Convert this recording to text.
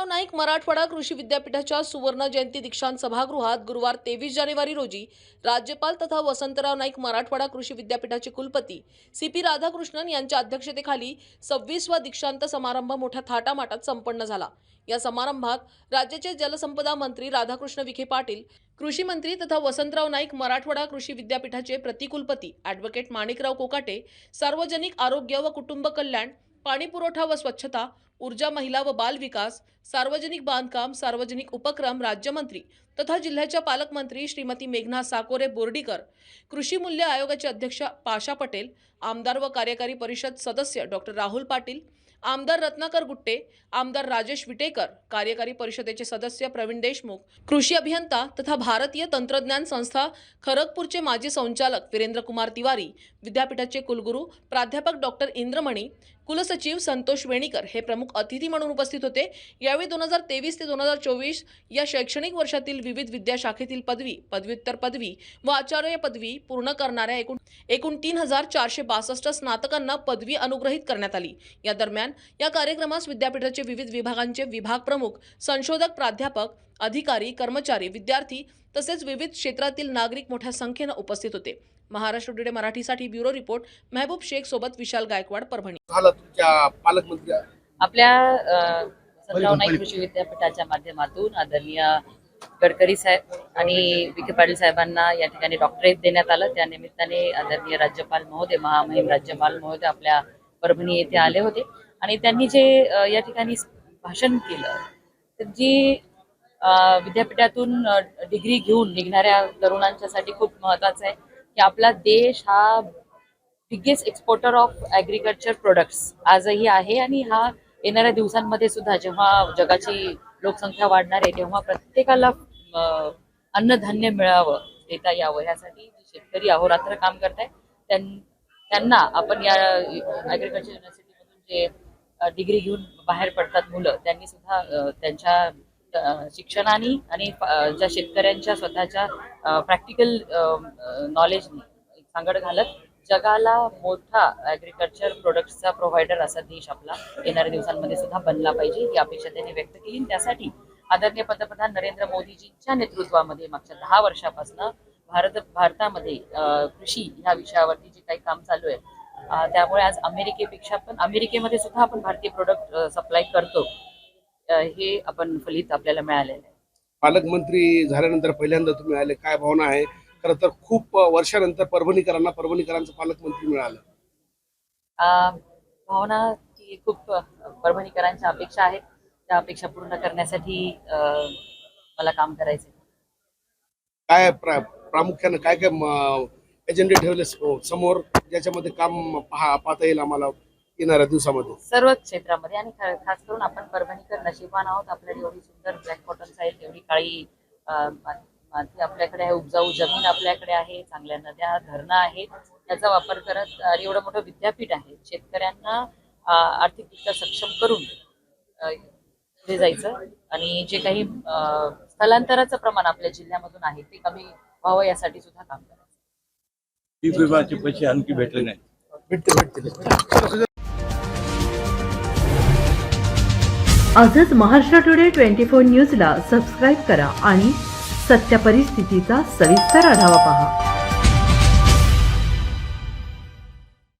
वसंतराव नाईक मराठवाडा कृषी विद्यापीठाच्या सुवर्ण जयंती दीक्षांत सभागृहात गुरुवार तेवीस जानेवारी रोजी राज्यपाल तथा वसंतराव नाईक मराठवाडा कृषी विद्यापीठाचे कुलपती सी पी राधाकृष्णन यांच्या अध्यक्षतेखाली सव्वीसवा दीक्षांत समारंभ मोठ्या थाटामाटात संपन्न झाला. या समारंभात राज्याचे जलसंपदा मंत्री राधाकृष्ण विखे पाटील कृषी मंत्री तथा वसंतराव नाईक मराठवाडा कृषी विद्यापीठाचे प्रतिकुलपती ॲडव्होकेट माणिकराव कोकाटे सार्वजनिक आरोग्य व कुटुंब कल्याण पाणी पुरवठा व स्वच्छता ऊर्जा महिला व बाल विकास सार्वजनिक बांधकाम सार्वजनिक उपक्रम राज्यमंत्री तथा जिल्ह्याच्या पालकमंत्री श्रीमती मेघना साकोरे बोर्डीकर कृषी मूल्य आयोगाचे अध्यक्ष पाशा पटेल आमदार व कार्यकारी परिषद सदस्य डॉक्टर राहुल पाटील आमदार रत्नाकर गुट्टे आमदार राजेश विटेकर कार्यकारी परिषदेचे सदस्य प्रवीण देशमुख कृषी अभियंता तथा भारतीय तंत्रज्ञान संस्था खरगपूरचे माजी संचालक वीरेंद्र कुमार तिवारी विद्यापीठाचे कुलगुरू प्राध्यापक डॉक्टर इंद्रमणी कुलसचिव संतोष वेणीकर हे प्रमुख अतिथी म्हणून उपस्थित होते. यावेळी दोन हजार तेवीस ते दोन हजार चोवीस या शैक्षणिक वर्षातील विविध विद्याशाखेतील पदवी पदव्युत्तर पदवी व आचार्य पदवी पूर्ण करणाऱ्या एकूण एकूण तीन हजार चारशे बासष्ट स्नातकांना पदवी अनुग्रहित करण्यात आली. या दरम्यान या कार्यक्रमास विद्यापीठाचे विविध विभागांचे विभाग प्रमुख संशोधक प्राध्यापक अधिकारी कर्मचारी विद्यार्थी तसेच विविध क्षेत्रातील नागरिक मोठ्या संख्येनं उपस्थित होते. महाराष्ट्र टुडे मराठीसाठी ब्युरो रिपोर्ट मेहबूब शेख सोबत विशाल गायकवाड परभणी. झालं तुमच्या पालकमंत्री आपल्या संतराव नाईक कृषी विद्यापीठाच्या माध्यमातून आदरणीय गडकरी साहेब आणि विखे पाटील साहेबांना या ठिकाणी डॉक्टरेट देण्यात आलं. त्या निमित्ताने आदरणीय राज्यपाल महोदय महामहिम राज्यपाल महोदय आपल्या परभणी येथे आले होते. आणि त्यांनी जे या ठिकाणी भाषण केलं तर जी विद्यापीठातून डिग्री घेऊन निघणाऱ्या तरुणांच्यासाठी खूप महत्वाचं आहे की आपला देश हा biggest exporter of agriculture products आजही आहे आणि हा येणाऱ्या दिवसांमध्ये सुद्धा जेव्हा जगाची लोकसंख्या वाढणार आहे तेव्हा प्रत्येकाला अन्नधान्य मिळावं देता यावं यासाठी जे शेतकरी अहोरात्र काम करताय त्यां- त्यांना आपण या ॲग्रिकल्चर युनिव्हर्सिटीमधून जे डिग्री घेऊन बाहेर पडतात मुलं त्यांनी सुद्धा त्यांच्या शिक्षणाने आणि ज्या शेतकऱ्यांच्या स्वतःच्या प्रॅक्टिकल नॉलेजनी सांगड घालत जगाला मोठा ऍग्रिकल्चर प्रोडक्टचा प्रोव्हायडर असा देश आपला येणाऱ्या दिवसांमध्ये सुद्धा बनला पाहिजे ही अपेक्षा त्यांनी व्यक्त केली. त्यासाठी आदरणीय पंतप्रधान नरेंद्र मोदीजींच्या नेतृत्वामध्ये मागच्या दहा वर्षापासून भारत भारतामध्ये कृषी ह्या विषयावरती जे काही काम चालू आहे त्यामुळे आज अमेरिकेपेक्षा पण अमेरिकेमध्ये सुद्धा आपण भारतीय प्रोडक्ट सप्लाय करतो. हे आपण फलित आपल्याला मिळालेलं आहे. पालकमंत्री झाल्यानंतर पहिल्यांदा तुम्ही आले काय भावना आहे? खरं तर खूप वर्षानंतर परभणीकरांना परभणीकरांचं पालकमंत्री मिळालं. अं, भावना की खूप परभणीकरांच्या अपेक्षा आहेत. त्या अपेक्षा पूर्ण करण्यासाठी मला काम करायचं. काय प्रा- प्रामुख्यानं काय काय एजेंडे ठेवले हो, समोर ज्याच्यामध्ये काम पहा पाहता येईल आम्हाला येणाऱ्या दिवसामध्ये. सर्वच क्षेत्रामध्ये आणि खास करून आपण परभणीकर नशिबान आहोत. आपल्याला एवढी सुंदर ब्लॅक कॉटन साईड एवढी काळी आपल्याकडे आहे उपजाऊ जमीन आपल्याकडे आहे चांगल्या नद्या धरणं आहेत. त्याचा वापर करत आणि एवढं मोठं विद्यापीठ आहे. शेतकऱ्यांना अं, आर्थिकदृष्ट्या सक्षम करून पुढे जायचं. आणि जे काही स्थलांतराचं प्रमाण आपल्या जिल्ह्यामधून आहे ते कमी व्हावं यासाठी सुद्धा काम करायचं पीक विम्याचे पैसे आणखी भेटले नाही भेटते भेटते आजच महाराष्ट्र टुडे ट्वेंटी फोर न्यूजला सबस्क्राईब करा आणि सत्य परिस्थितीचा सविस्तर आढावा पहा.